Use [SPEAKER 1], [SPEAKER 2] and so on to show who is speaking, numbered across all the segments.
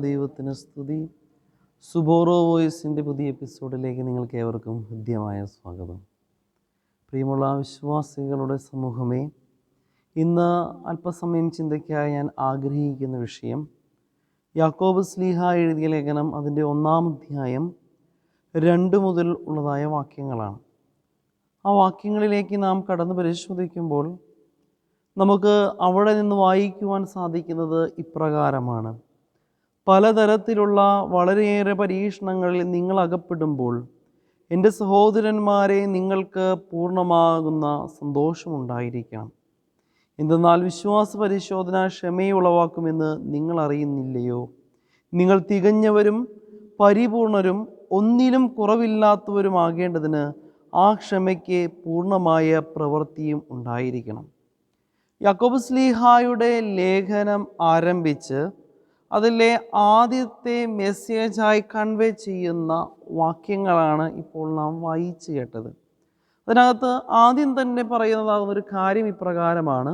[SPEAKER 1] ദൈവത്തിന് സ്തുതി. സുബോറോ വോയിസിന്റെ പുതിയ എപ്പിസോഡിലേക്ക് നിങ്ങൾക്ക് ഏവർക്കും ഹൃദ്യമായ സ്വാഗതം. പ്രിയമുള്ള വിശ്വാസികളുടെ സമൂഹമേ ഇന്ന് അല്പസമയം ചിന്തയ്ക്കായി ഞാൻ ആഗ്രഹിക്കുന്ന വിഷയം യാക്കോബ് സ്ലീഹ എഴുതിയ ലേഖനം അതിന്റെ ഒന്നാം അധ്യായം രണ്ട് മുതൽ ഉള്ളതായ വാക്യങ്ങളാണ്. ആ വാക്യങ്ങളിലേക്ക് നാം കടന്ന് പരിശോധിക്കുമ്പോൾ നമുക്ക് അവിടെ നിന്ന് വായിക്കുവാൻ സാധിക്കുന്നത് ഇപ്രകാരമാണ്. പലതരത്തിലുള്ള വളരെയേറെ പരീക്ഷണങ്ങളിൽ നിങ്ങൾ അകപ്പെടുമ്പോൾ എന്റെ സഹോദരന്മാരെ നിങ്ങൾക്ക് പൂർണമാകുന്ന സന്തോഷമുണ്ടായിരിക്കണം. എന്തെന്നാൽ വിശ്വാസ പരിശോധന ക്ഷമയുളവാക്കുമെന്ന് നിങ്ങൾ അറിയുന്നില്ലയോ? നിങ്ങൾ തികഞ്ഞവരും പരിപൂർണരും ഒന്നിലും കുറവില്ലാത്തവരുമാകേണ്ടതിന് ആ ക്ഷമയ്ക്ക് പൂർണമായ പ്രവൃത്തിയും ഉണ്ടായിരിക്കണം. യാക്കോബ് സ്ലീഹായുടെ ലേഖനം ആരംഭിച്ച് അതിലെ ആദ്യത്തെ മെസ്സേജായി കൺവേ ചെയ്യുന്ന വാക്യങ്ങളാണ് ഇപ്പോൾ നാം വായിച്ചു കേട്ടത്. അതിനകത്ത് ആദ്യം തന്നെ പറയുന്നതാകുന്ന ഒരു കാര്യം ഇപ്രകാരമാണ്.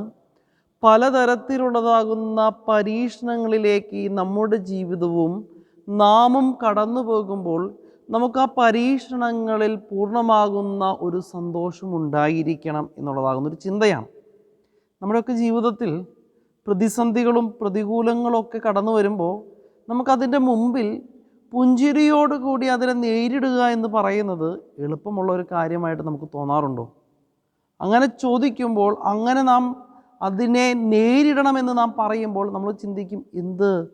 [SPEAKER 1] പലതരത്തിലുള്ളതാകുന്ന പരീക്ഷണങ്ങളിലേക്ക് നമ്മുടെ ജീവിതവും നാമും കടന്നു പോകുമ്പോൾ നമുക്ക് ആ പരീക്ഷണങ്ങളിൽ പൂർണമാകുന്ന ഒരു സന്തോഷം ഉണ്ടായിരിക്കണം എന്നുള്ളതാകുന്ന ഒരു ചിന്തയാണ്. നമ്മുടെയൊക്കെ ജീവിതത്തിൽ പ്രതിസന്ധികളും പ്രതികൂലങ്ങളൊക്കെ കടന്നു വരുമ്പോൾ നമുക്കതിന്റെ മുമ്പിൽ പുഞ്ചിരിയോടുകൂടി അതിനെ നേരിടുക എന്ന് പറയുന്നത് എളുപ്പമുള്ള ഒരു കാര്യമായിട്ട് നമുക്ക് തോന്നാറുണ്ടോ? അങ്ങനെ ചോദിക്കുമ്പോൾ അങ്ങനെ നാം അതിനെ നേരിടണമെന്ന് നാം പറയുമ്പോൾ നമ്മൾ ചിന്തിക്കും എന്ത്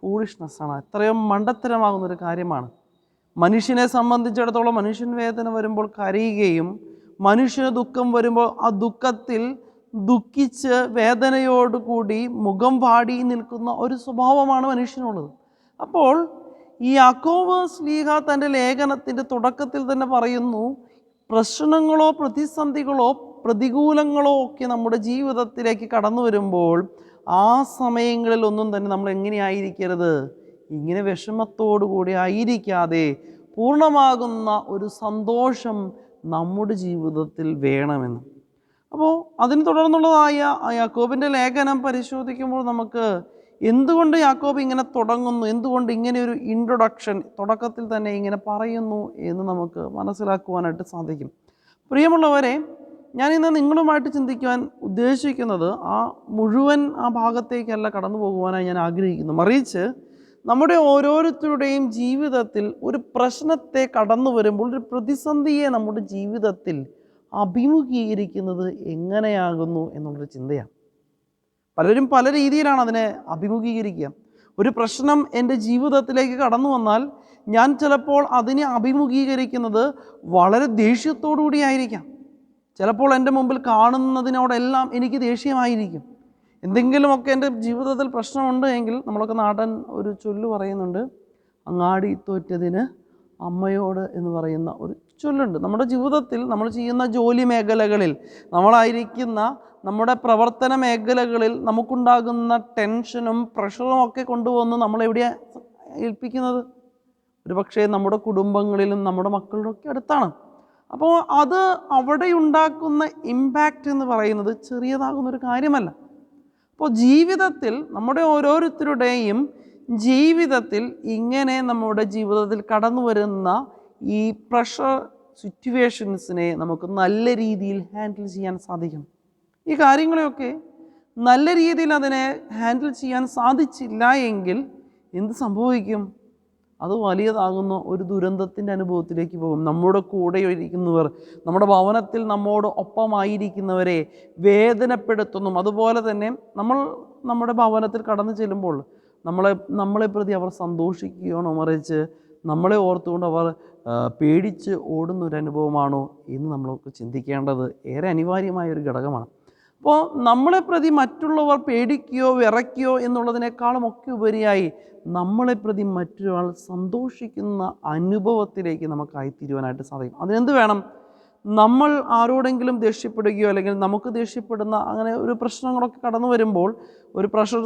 [SPEAKER 1] ഫൂളിഷ്നെസ്സാണ് എത്രയോ മണ്ടത്തരമാകുന്ന ഒരു കാര്യമാണ്. മനുഷ്യനെ സംബന്ധിച്ചിടത്തോളം മനുഷ്യൻ വേദന വരുമ്പോൾ കരയുകയും മനുഷ്യന് ദുഃഖം വരുമ്പോൾ ആ ദുഃഖത്തിൽ ദുഃഖിച്ച് വേദനയോടുകൂടി മുഖം പാടി നിൽക്കുന്ന ഒരു സ്വഭാവമാണ് മനുഷ്യനുള്ളത്. അപ്പോൾ ഈ അക്കോവ് സ്ലീഹ തന്റെ ലേഖനത്തിന്റെ തുടക്കത്തിൽ തന്നെ പറയുന്നു പ്രശ്നങ്ങളോ പ്രതിസന്ധികളോ പ്രതികൂലങ്ങളോ ഒക്കെ നമ്മുടെ ജീവിതത്തിലേക്ക് കടന്നു വരുമ്പോൾ ആ സമയങ്ങളിൽ ഒന്നും തന്നെ നമ്മൾ എങ്ങനെയായിരിക്കരുത്? ഇങ്ങനെ വിഷമത്തോടു കൂടി ആയിരിക്കാതെ പൂർണമാകുന്ന ഒരു സന്തോഷം നമ്മുടെ ജീവിതത്തിൽ വേണമെന്ന്. അപ്പോൾ അതിന് തുടർന്നുള്ളതായ യാക്കോബിന്റെ ലേഖനം പരിശോധിക്കുമ്പോൾ നമുക്ക് എന്തുകൊണ്ട് യാക്കോബ് ഇങ്ങനെ തുടങ്ങുന്നു? എന്തുകൊണ്ട് ഇങ്ങനെ ഒരു ഇൻട്രൊഡക്ഷൻ തുടക്കത്തിൽ തന്നെ ഇങ്ങനെ പറയുന്നു എന്ന് നമുക്ക് മനസ്സിലാക്കുവാനായിട്ട് സാധിക്കും. പ്രിയമുള്ളവരെ ഞാൻ ഇന്ന് നിങ്ങളുമായിട്ട് ചിന്തിക്കുവാൻ ഉദ്ദേശിക്കുന്നത് ആ മുഴുവൻ ആ ഭാഗത്തേക്കല്ല കടന്നു പോകുവാനായി ഞാൻ ആഗ്രഹിക്കുന്നു. മറിച്ച് നമ്മുടെ ഓരോരുത്തരുടെയും ജീവിതത്തിൽ ഒരു പ്രശ്നത്തെ കടന്നു വരുമ്പോൾ ഒരു പ്രതിസന്ധിയെ നമ്മുടെ ജീവിതത്തിൽ അഭിമുഖീകരിക്കുന്നത് എങ്ങനെയാകുന്നു എന്നുള്ളൊരു ചിന്തയാണ്. പലരും പല രീതിയിലാണ് അതിനെ അഭിമുഖീകരിക്കുക. ഒരു പ്രശ്നം എന്റെ ജീവിതത്തിലേക്ക് കടന്നു വന്നാൽ ഞാൻ ചിലപ്പോൾ അതിനെ അഭിമുഖീകരിക്കുന്നത് വളരെ ദേഷ്യത്തോടു കൂടിയായിരിക്കാം ചിലപ്പോൾ എന്റെ മുമ്പിൽ കാണുന്നതിനോടെല്ലാം എനിക്ക് ദേഷ്യമായിരിക്കും. എന്തെങ്കിലുമൊക്കെ എന്റെ ജീവിതത്തിൽ പ്രശ്നമുണ്ട് എങ്കിൽ നമ്മളൊക്കെ നാടൻ ഒരു ചൊല്ല് പറയുന്നുണ്ട്. അങ്ങാടി തോറ്റതിന് അമ്മയോട് എന്ന് പറയുന്ന ഒരു ചൊല്ലുണ്ട് നമ്മുടെ ജീവിതത്തിൽ നമ്മൾ ചെയ്യുന്ന ജോലി മേഖലകളിൽ നമ്മളായിരിക്കുന്ന നമ്മുടെ പ്രവർത്തന മേഖലകളിൽ നമുക്കുണ്ടാകുന്ന ടെൻഷനും പ്രഷറും ഒക്കെ കൊണ്ടുവന്ന് നമ്മളെവിടെയാണ് ഏൽപ്പിക്കുന്നത്? ഒരു പക്ഷേ നമ്മുടെ കുടുംബങ്ങളിലും നമ്മുടെ മക്കളുടെ ഒക്കെ അടുത്താണ്. അപ്പോൾ അത് അവിടെ ഉണ്ടാക്കുന്ന ഇമ്പാക്റ്റ് എന്ന് പറയുന്നത് ചെറിയതാകുന്ന ഒരു കാര്യമല്ല. അപ്പോൾ ജീവിതത്തിൽ നമ്മുടെ ഓരോരുത്തരുടെയും ജീവിതത്തിൽ ഇങ്ങനെ നമ്മുടെ ജീവിതത്തിൽ കടന്നു വരുന്ന ഈ പ്രഷർ സിറ്റുവേഷൻസിനെ നമുക്ക് നല്ല രീതിയിൽ ഹാൻഡിൽ ചെയ്യാൻ സാധിക്കണം ഈ കാര്യങ്ങളെയൊക്കെ നല്ല രീതിയിൽ അതിനെ ഹാൻഡിൽ ചെയ്യാൻ സാധിച്ചില്ല എങ്കിൽ എന്ത് സംഭവിക്കും? അത് വലിയതാകുന്ന ഒരു ദുരന്തത്തിന്റെ അനുഭവത്തിലേക്ക് പോകും. നമ്മുടെ കൂടെ ഇരിക്കുന്നവർ നമ്മുടെ ഭവനത്തിൽ നമ്മോട് ഒപ്പമായിരിക്കുന്നവരെ വേദനപ്പെടുത്തുന്നു. അതുപോലെ തന്നെ നമ്മൾ നമ്മുടെ ഭവനത്തിൽ കടന്നു ചെല്ലുമ്പോൾ നമ്മളെ നമ്മളെ പ്രതി അവർ സന്തോഷിക്കുകയാണോ? മറിച്ച് നമ്മളെ ഓർത്തുകൊണ്ട് അവർ പേടിച്ച് ഓടുന്ന ഒരു അനുഭവമാണോ എന്ന് നമ്മളൊക്കെ ചിന്തിക്കേണ്ടത് ഏറെ അനിവാര്യമായ ഒരു ഘടകമാണ്. അപ്പോൾ നമ്മളെ പ്രതി മറ്റുള്ളവർ പേടിക്കുകയോ വിറയ്ക്കുകയോ എന്നുള്ളതിനേക്കാളും ഒക്കെ ഉപരിയായി നമ്മളെ പ്രതി മറ്റൊരാൾ സന്തോഷിക്കുന്ന അനുഭവത്തിലേക്ക് നമുക്കായിത്തീരുവാനായിട്ട് സാധിക്കും. അതിനെന്ത് വേണം? നമ്മൾ ആരോടെങ്കിലും ദേഷ്യപ്പെടുകയോ അല്ലെങ്കിൽ നമുക്ക് ദേഷ്യപ്പെടുന്ന അങ്ങനെ ഒരു പ്രശ്നങ്ങളൊക്കെ കടന്നു വരുമ്പോൾ ഒരു പ്രഷർ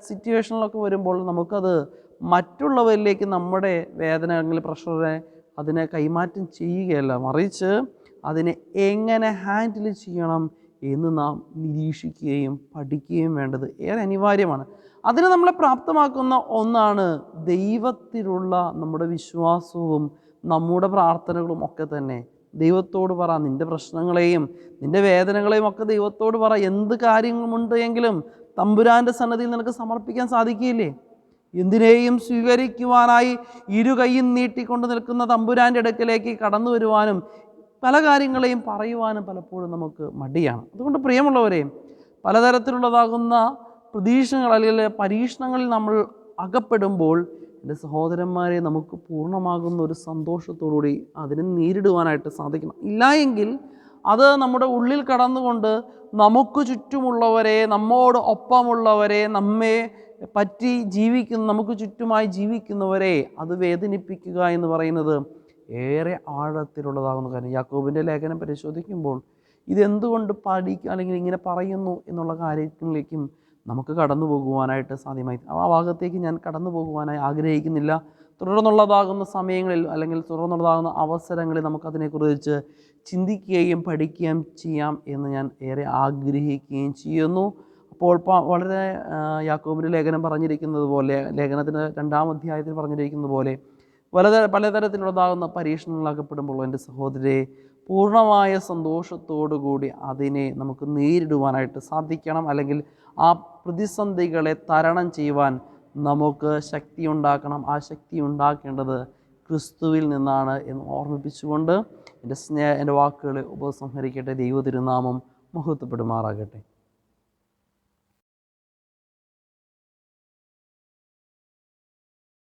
[SPEAKER 1] സിറ്റുവേഷനിലൊക്കെ വരുമ്പോൾ നമുക്കത് മറ്റുള്ളവരിലേക്ക് നമ്മുടെ വേദന അല്ലെങ്കിൽ പ്രഷറെ അതിനെ കൈമാറ്റം ചെയ്യുകയല്ല. മറിച്ച് അതിനെ എങ്ങനെ ഹാൻഡിൽ ചെയ്യണം എന്ന് നാം നിരീക്ഷിക്കുകയും പഠിക്കുകയും വേണ്ടത് ഏറെ അനിവാര്യമാണ്. അതിന് നമ്മളെ പ്രാപ്തമാക്കുന്ന ഒന്നാണ് ദൈവത്തിലുള്ള നമ്മുടെ വിശ്വാസവും നമ്മുടെ പ്രാർത്ഥനകളും ഒക്കെ തന്നെ. ദൈവത്തോട് പറ നിന്റെ പ്രശ്നങ്ങളെയും നിന്റെ വേദനകളെയും ഒക്കെ ദൈവത്തോട് പറ. എന്ത് കാര്യങ്ങളുമുണ്ട് എങ്കിലും തമ്പുരാന്റെ സന്നദ്ധിയിൽ നിനക്ക് സമർപ്പിക്കാൻ സാധിക്കില്ലേ എന്തിനേയും സ്വീകരിക്കുവാനായി ഇരു കൈയും നീട്ടിക്കൊണ്ട് നിൽക്കുന്ന തമ്പുരാന്റെ അടുക്കലേക്ക് കടന്നു വരുവാനും പല കാര്യങ്ങളെയും പറയുവാനും പലപ്പോഴും നമുക്ക് മടിയാണ്. അതുകൊണ്ട് പ്രിയമുള്ളവരെയും പലതരത്തിലുള്ളതാകുന്ന പ്രതീക്ഷകൾ അല്ലെങ്കിൽ പരീക്ഷണങ്ങളിൽ നമ്മൾ അകപ്പെടുമ്പോൾ എന്റെ സഹോദരന്മാരെ നമുക്ക് പൂർണമാകുന്ന ഒരു സന്തോഷത്തോടുകൂടി അതിനെ നേരിടുവാനായിട്ട് സാധിക്കണം. ഇല്ല എങ്കിൽ അത് നമ്മുടെ ഉള്ളിൽ കടന്നുകൊണ്ട് നമുക്ക് ചുറ്റുമുള്ളവരെ നമ്മോട് ഒപ്പമുള്ളവരെ നമ്മെ പറ്റി ജീവിക്കുന്ന നമുക്ക് ചുറ്റുമായി ജീവിക്കുന്നവരെ അത് വേദനിപ്പിക്കുക എന്ന് പറയുന്നത് ഏറെ ആഴത്തിലുള്ളതാകുന്ന കാര്യം. യാക്കോബിന്റെ ലേഖനം പരിശോധിക്കുമ്പോൾ ഇതെന്തുകൊണ്ട് പഠിക്കുക അല്ലെങ്കിൽ ഇങ്ങനെ പറയുന്നു എന്നുള്ള കാര്യത്തിലേക്കും നമുക്ക് കടന്നു പോകുവാനായിട്ട് സാധ്യമായി. ആ ഭാഗത്തേക്ക് ഞാൻ കടന്നു പോകുവാനായി ആഗ്രഹിക്കുന്നില്ല. തുടർന്നുള്ളതാകുന്ന സമയങ്ങളിൽ അല്ലെങ്കിൽ തുടർന്നുള്ളതാകുന്ന അവസരങ്ങളിൽ നമുക്കതിനെക്കുറിച്ച് ചിന്തിക്കുകയും പഠിക്കുകയും ചെയ്യാം എന്ന് ഞാൻ ഏറെ ആഗ്രഹിക്കുകയും ചെയ്യുന്നു. അപ്പോൾ വളരെ യാക്കോബിന്റെ ലേഖനം പറഞ്ഞിരിക്കുന്നത് പോലെ ലേഖനത്തിന്റെ രണ്ടാം അധ്യായത്തിൽ പറഞ്ഞിരിക്കുന്നത് പോലെ പലതര പലതരത്തിലുള്ളതാകുന്ന പരീക്ഷണങ്ങളാക്കപ്പെടുമ്പോൾ എന്റെ സഹോദരരെ പൂർണമായ സന്തോഷത്തോടു കൂടി അതിനെ നമുക്ക് നേരിടുവാനായിട്ട് സാധിക്കണം. അല്ലെങ്കിൽ ആ പ്രതിസന്ധികളെ തരണം ചെയ്യുവാൻ നമുക്ക് ശക്തി ഉണ്ടാക്കണം ആ ശക്തി ഉണ്ടാക്കേണ്ടത് ക്രിസ്തുവിൽ നിന്നാണ് എന്ന് ഓർമ്മിപ്പിച്ചുകൊണ്ട് എന്റെ സ്നേഹ എന്റെ വാക്കുകളെ ഉപസംഹരിക്കട്ടെ. ദൈവ തിരുനാമം മഹത്വപ്പെടുമാറാകട്ടെ.